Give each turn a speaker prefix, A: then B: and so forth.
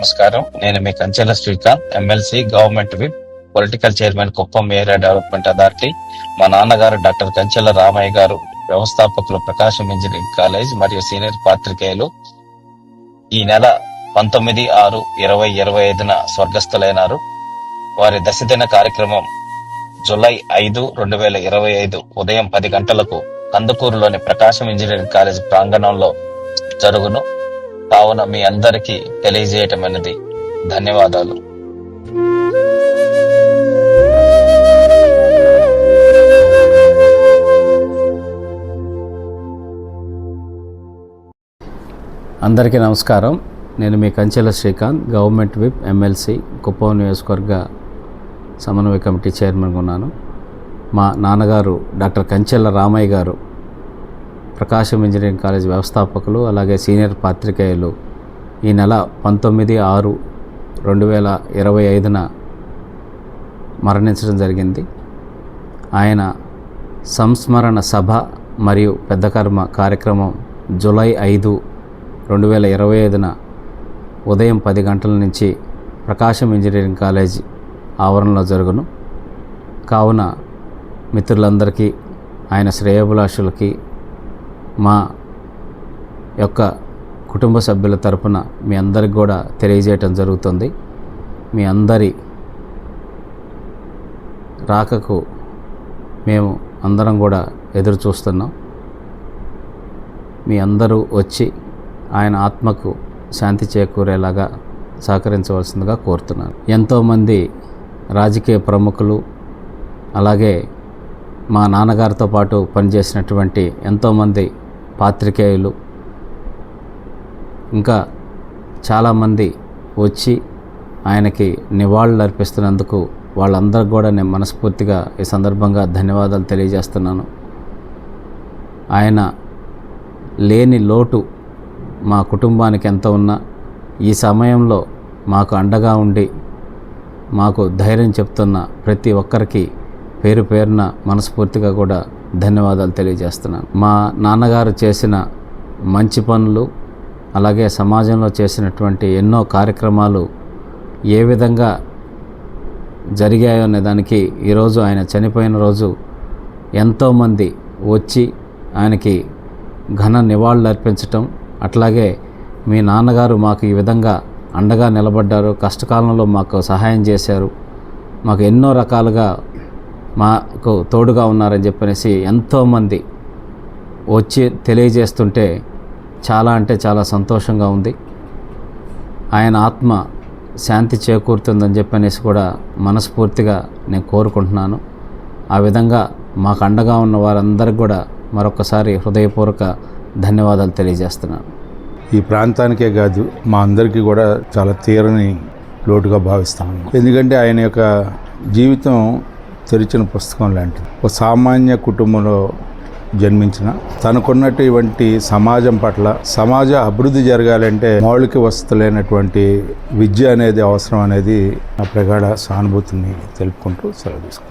A: నమస్కారం. నేను మీ Kanchela Srikanth MLC government whip political chairman Kuppam area development authority మా నాన్నగారు డాక్టర్ కంచెల రామయ్య గారు వ్యవస్థాపకులు ప్రకాశం ఇంజనీరింగ్ కాలేజ్ మరియు సీనియర్ పాత్రికేయులు. ఈ నెల పంతొమ్మిది ఆరు ఇరవై ఇరవై ఐదున స్వర్గస్థులైనారు. వారి దశదిన కార్యక్రమం జులై ఐదు రెండు వేల ఇరవై ఐదు ఉదయం పది గంటలకు కందుకూరులోని ప్రకాశం ఇంజనీరింగ్ కాలేజ్ ప్రాంగణంలో జరుగును. కావున మీ అందరికీ తెలియజేయటమనేది. ధన్యవాదాలు.
B: అందరికీ నమస్కారం. నేను మీ Kanchela Srikanth government whip MLC Kuppam నియోజకవర్గ సమన్వయ కమిటీ చైర్మన్గా ఉన్నాను. మా నాన్నగారు డాక్టర్ కంచెల రామయ్య గారు ప్రకాశం ఇంజనీరింగ్ కాలేజ్ వ్యవస్థాపకులు అలాగే సీనియర్ పాత్రికేయులు. ఈ నెల పంతొమ్మిది ఆరు రెండు వేల ఇరవై ఐదున మరణించడం జరిగింది. ఆయన సంస్మరణ సభ మరియు పెద్ద కర్మ కార్యక్రమం జూలై ఐదు రెండు వేల ఇరవై ఐదున ఉదయం పది గంటల నుంచి ప్రకాశం ఇంజనీరింగ్ కాలేజ్ ఆవరణలో జరుగును. కావున మిత్రులందరికీ ఆయన శ్రేయోభిలాషులకి మా యొక్క కుటుంబ సభ్యుల తరపున మీ అందరికి కూడా తెలియజేయటం జరుగుతుంది. మీ అందరి రాకకు మేము అందరం కూడా ఎదురు చూస్తున్నాం. మీ అందరూ వచ్చి ఆయన ఆత్మకు శాంతి చేకూరేలాగా సహకరించవలసిందిగా కోరుతున్నాను. ఎంతోమంది రాజకీయ ప్రముఖులు అలాగే మా నాన్నగారితో పాటు పనిచేసినటువంటి ఎంతోమంది పాత్రికేయులు. ఇంకా చాలామంది వచ్చి ఆయనకి నివాళులు అర్పిస్తున్నందుకు వాళ్ళందరికీ కూడా నేను మనస్ఫూర్తిగా ఈ సందర్భంగా ధన్యవాదాలు తెలియజేస్తున్నాను. ఆయన లేని లోటు మా కుటుంబానికి ఎంత ఉన్నా ఈ సమయంలో మాకు అండగా ఉండి మాకు ధైర్యం చెప్తున్న ప్రతి ఒక్కరికి పేరు పేరున మనస్ఫూర్తిగా కూడా ధన్యవాదాలు తెలియజేస్తున్నాను. మా నాన్నగారు చేసిన మంచి పనులు అలాగే సమాజంలో చేసినటువంటి ఎన్నో కార్యక్రమాలు ఏ విధంగా జరిగాయో అనే దానికి ఈరోజు ఆయన చనిపోయిన రోజు ఎంతోమంది వచ్చి ఆయనకి ఘన నివాళులు అర్పించటం అట్లాగే మీ నాన్నగారు మాకు ఈ విధంగా అండగా నిలబడ్డారు కష్టకాలంలో మాకు సహాయం చేశారు మాకు ఎన్నో రకాలుగా మాకు తోడుగా ఉన్నారని చెప్పనేసి ఎంతోమంది వచ్చి తెలియజేస్తుంటే చాలా అంటే చాలా సంతోషంగా ఉంది. ఆయన ఆత్మ శాంతి చేకూరుతుందని చెప్పనేసి కూడా మనస్ఫూర్తిగా నేను కోరుకుంటున్నాను. ఆ విధంగా మాకు అండగా ఉన్న వారందరికి కూడా మరొకసారి హృదయపూర్వక ధన్యవాదాలు తెలియజేస్తున్నాను.
C: ఈ ప్రాంతానికే కాదు మా అందరికీ కూడా చాలా తీరని లోటుగా భావిస్తాము ఎందుకంటే ఆయన యొక్క జీవితం తెరిచిన పుస్తకం లాంటిది. ఒక సామాన్య కుటుంబంలో జన్మించిన తనకున్నటువంటి సమాజం పట్ల సమాజ అభివృద్ధి జరగాలంటే మౌలిక వసతులైనటువంటి విద్య అనేది అవసరం అనేది నా ప్రగాఢ సానుభూతిని తెలుపుకుంటూ సెలవు తీసుకుంటాను